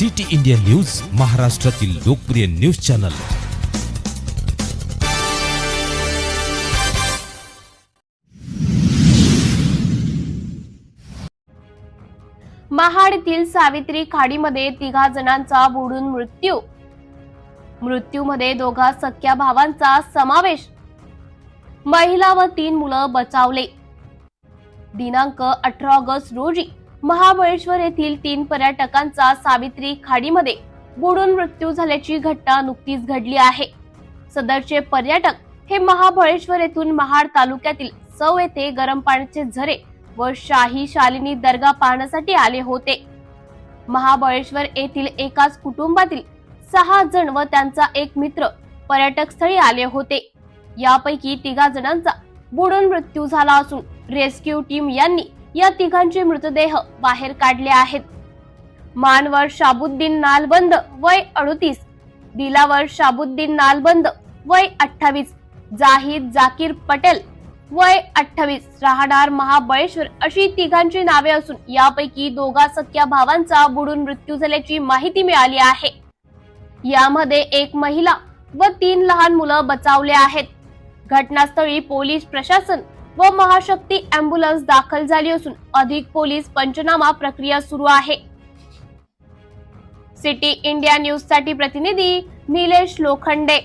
City India news महाराष्ट्रातील लोकप्रिय news channel. Mahad येथील सावित्री खाडीमध्ये तिघा जणांचा बुडून मृत्यू. मृत्यूमध्ये दोघा सख्या भावांचा समावेश. महिला व तीन मुलं बचावले. दिनांक अठरा ऑगस्ट रोजी. महाबळेश्वर येथील तीन पर्यटकांचा सावित्री खाडीमध्ये बुडून मृत्यू झाल्याची घटना नुकतीच घडली आहे. सदरचे पर्यटक हे महाबळेश्वर येथून महाड तालुक्यातील सौ येथे गरम पाण्याचे झरे व शाही शालिनी दर्गा पाहण्यासाठी आले होते. महाबळेश्वर येथील एकाच कुटुंबातील सहा जण व त्यांचा एक मित्र पर्यटक स्थळी आले होते. यापैकी तिघा जणांचा बुडून मृत्यू झाला असून रेस्क्यू टीम यांनी या तिघांचे मृतदेह बाहेर काढले आहेत. मानवर शाबुद्दीन नालबंद वय अडतीस दिलावर शाबुद्दीन नालबंद वय अठ्ठावीस जाहीद जाकीर पटेल वय अठ्ठावीस राहणार महाबळेश्वर अशी तिघांची नावे असून यापैकी दोघा सख्या भावांचा बुडून मृत्यू झाल्याची माहिती मिळाली आहे. यामध्ये एक महिला व तीन लहान मुलं बचावले आहेत. घटनास्थळी पोलीस प्रशासन व महाशक्ती अँब्युलन्स दाखल झाली असून अधिक पोलीस पंचनामा प्रक्रिया सुरू आहे. सिटी इंडिया न्यूजसाठी प्रतिनिधी निलेश लोखंडे.